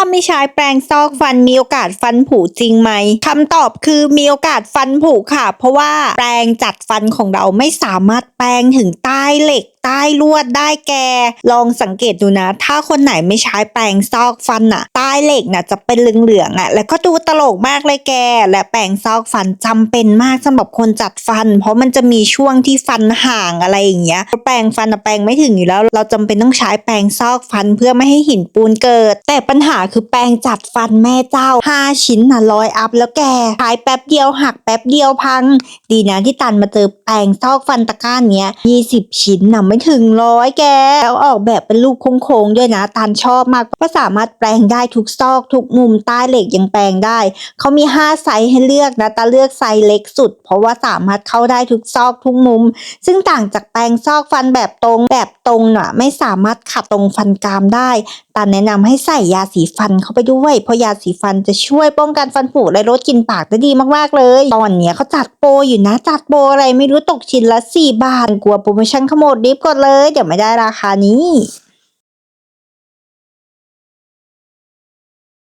้าไม่ใช้แปรงซอกฟันมีโอกาสฟันผุจริงไหมคำตอบคือมีโอกาสฟันผุค่ะ เพราะว่าแปรงจัดฟันของเราไม่สามารถแปรงถึงใต้เหล็กใต้ลวดได้แก ลองสังเกตดูนะ ถ้าคนไหนไม่ใช้แปรงซอกฟันอะใต้เหล็กน่ะจะเป็นเหลืองๆอะ แล้วก็ดูตลกมากเลยแก และแปรงซอกฟันจำเป็นมากสำหรับคนจัดฟัน เพราะมันจะมีช่วงที่ฟันห่างอะไรอย่างเงี้ย แปรงฟันแปรงไม่ถึงอยู่แล้ว เราจำเป็นต้องใช้แปรงซอกฟันเพื่อไม่ให้หินปูนเกิด แต่ปัญหาคือแปรงจัดฟันแม่เจ้า 5 ชิ้นน่ะร้อยอัพแล้วแกใช้แป๊บเดียวหักแป๊บเดียวพัง ดีนะที่ตันมาเจอแปรงซอกฟันตะก้านเนี้ย 20 ชิ้นน่ะไม่ถึงร้อยแกแล้วออกแบบเป็นรูปโค้งๆด้วยนะ ตันชอบมากเพราะสามารถแปรงได้ทุกซอกทุกมุมใต้เหล็กยังแปรงได้ เขามี 5 ไซส์ให้เลือกนะตาเลือกไซส์เล็กสุด เพราะว่าสามารถเข้าได้ทุกซอกทุกมุม ซึ่งต่างจากแปรงซอกฟันแบบตรงแบบตรงเน่ะไม่สามารถขัดตรงฟันกรามได้ ตันแนะนำให้ใส่ยาสีฟันเข้าไปด้วย เพราะยาสีฟันจะช่วยป้องกันฟันผุและลดกลิ่นปากได้ดีมากๆเลย ตอนเนี้ยเขาจัดโปรอยู่นะจัดโปรอะไรไม่รู้ตกชิ้นละ 4 บาท กลัวโปรโมชั่นขโมดดิฟก่อนเลย เดี๋ยวไม่ได้ราคานี้